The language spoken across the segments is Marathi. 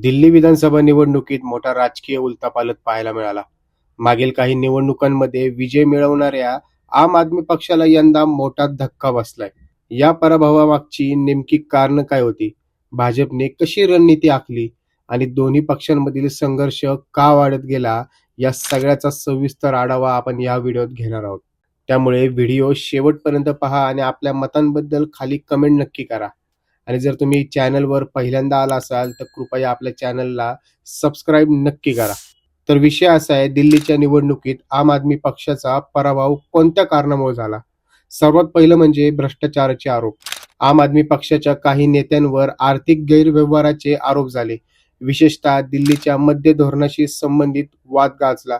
दिल्ली विधानसभा निवडणुकीत मोठा राजकीय उलतापालत पाहायला मिळाला. मागील काही निवडणुकांमध्ये विजय मिळवणाऱ्या आम आदमी पक्षाला यंदा मोठा धक्का बसलाय. या पराभवामागची नेमकी कारण काय होती? भाजपने कशी रणनीती आखली? आणि दोन्ही पक्षांमधील संघर्ष का वाढत गेला? या सगळ्याचा सविस्तर आढावा आपण या व्हिडिओत घेणार आहोत. त्यामुळे व्हिडिओ शेवटपर्यंत पहा आणि आपल्या मतांबद्दल खाली कमेंट नक्की करा. आणि जर तुम्ही चॅनलवर पहिल्यांदा आला असाल तर कृपया आपल्या चॅनलला सबस्क्राईब नक्की करा. तर विषय असा आहे दिल्लीच्या निवडणुकीत आम आदमी पक्षाचा पराभव कोणत्या कारणामुळे झाला? सर्वात पहिलं म्हणजे भ्रष्टाचाराचे आरोप. आम आदमी पक्षाच्या काही नेत्यांवर आर्थिक गैरव्यवहाराचे आरोप झाले. विशेषतः दिल्लीच्या मध्य धोरणाशी संबंधित वाद गाजला.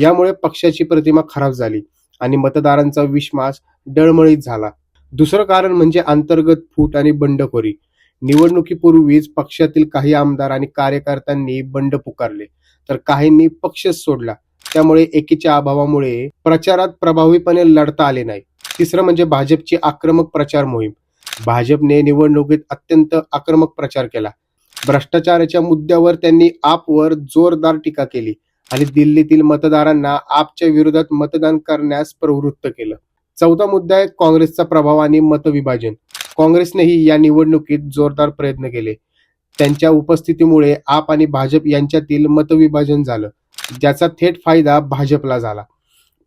यामुळे पक्षाची प्रतिमा खराब झाली आणि मतदारांचा विश्वास डळमळीत झाला. दुसरं कारण म्हणजे अंतर्गत फूट आणि बंडखोरी. निवडणुकीपूर्वीच पक्षातील काही आमदार आणि कार्यकर्त्यांनी बंड पुकारले तर काहींनी पक्षच सोडला. त्यामुळे एकीच्या अभावामुळे प्रचारात प्रभावीपणे लढता आले नाही. तिसरं म्हणजे भाजपची आक्रमक प्रचार मोहीम. भाजपने निवडणुकीत अत्यंत आक्रमक प्रचार केला. भ्रष्टाचाराच्या मुद्द्यावर त्यांनी आपवर जोरदार टीका केली आणि दिल्लीतील मतदारांना आपच्या विरोधात मतदान करण्यास प्रवृत्त केलं. चौथा मुद्दा आहे काँग्रेसचा प्रभाव आणि मतविभाजन. काँग्रेसनेही या निवडणुकीत जोरदार प्रयत्न केले. त्यांच्या उपस्थितीमुळे आप आणि भाजप यांच्यातील मतविभाजन झालं ज्याचा थेट फायदा भाजपला झाला.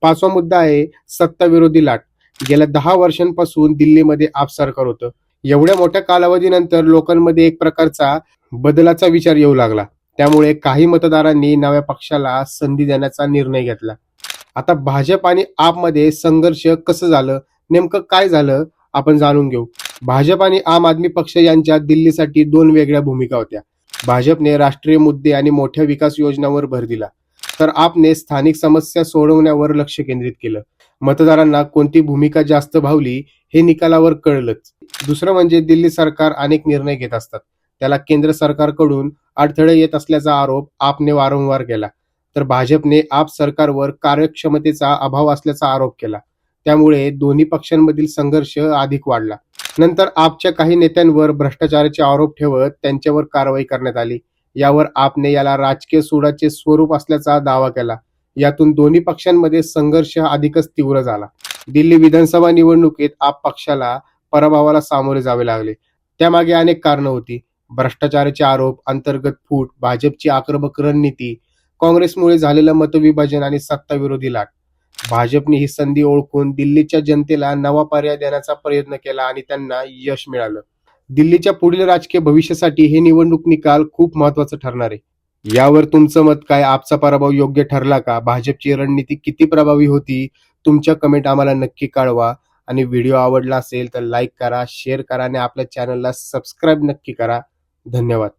पाचवा मुद्दा आहे सत्ताविरोधी लाट. गेल्या दहा वर्षांपासून दिल्लीमध्ये आप सरकार होतं. एवढ्या मोठ्या कालावधीनंतर लोकांमध्ये एक प्रकारचा बदलाचा विचार येऊ लागला. त्यामुळे काही मतदारांनी नव्या पक्षाला संधी देण्याचा निर्णय घेतला. आता भाजप आणि आपमध्ये संघर्ष कसं झालं? नेमकं काय झालं? आपण जाणून घेऊ. भाजप आणि आम आदमी पक्ष यांच्या दिल्लीसाठी दोन वेगळ्या भूमिका होत्या. भाजपने राष्ट्रीय मुद्दे आणि मोठ्या विकास योजनांवर भर दिला. तर आपने स्थानिक समस्या सोडवण्यावर लक्ष केंद्रित केलं. मतदारांना कोणती भूमिका जास्त भावली हे निकालावर कळलंच. दुसरं म्हणजे दिल्ली सरकार अनेक निर्णय घेत असतात. त्याला केंद्र सरकारकडून अडथळे येत असल्याचा आरोप आपने वारंवार केला. तर भाजपने आप सरकारवर कार्यक्षमतेचा अभाव असल्याचा आरोप केला. त्यामुळे दोन्ही पक्षांमधील संघर्ष अधिक वाढला. नंतर आपच्या काही नेत्यांवर भ्रष्टाचाराचे आरोप ठेवत त्यांच्यावर कारवाई करण्यात आली. यावर आपने याला राजकीय सोडाचे स्वरूप असल्याचा दावा केला. यातून दोन्ही पक्षांमध्ये संघर्ष अधिकच तीव्र झाला. दिल्ली विधानसभा निवडणुकीत आप पक्षाला पराभवाला सामोरे जावे लागले. त्यामागे अनेक कारणं होती. भ्रष्टाचाराचे आरोप अंतर्गत फूट भाजपची आक्रमक रणनीती काँग्रेसमुळे झालेलं मतविभाजन आणि सत्ताविरोधी लाट. भाजपने ही संधी ओळखून दिल्लीच्या जनतेला नवा पर्याय देण्याचा प्रयत्न केला आणि त्यांना यश मिळालं. दिल्लीच्या पुढील राजकीय भविष्यासाठी हे निवडणूक निकाल खूप महत्वाचं ठरणार आहे. यावर तुमचं मत काय? आपचा पराभव योग्य ठरला का? भाजपची रणनीती किती प्रभावी होती? तुमच्या कमेंट आम्हाला नक्की कळवा. आणि व्हिडिओ आवडला असेल तर लाईक करा शेअर करा आणि आपल्या चॅनलला सबस्क्राईब नक्की करा. धन्यवाद.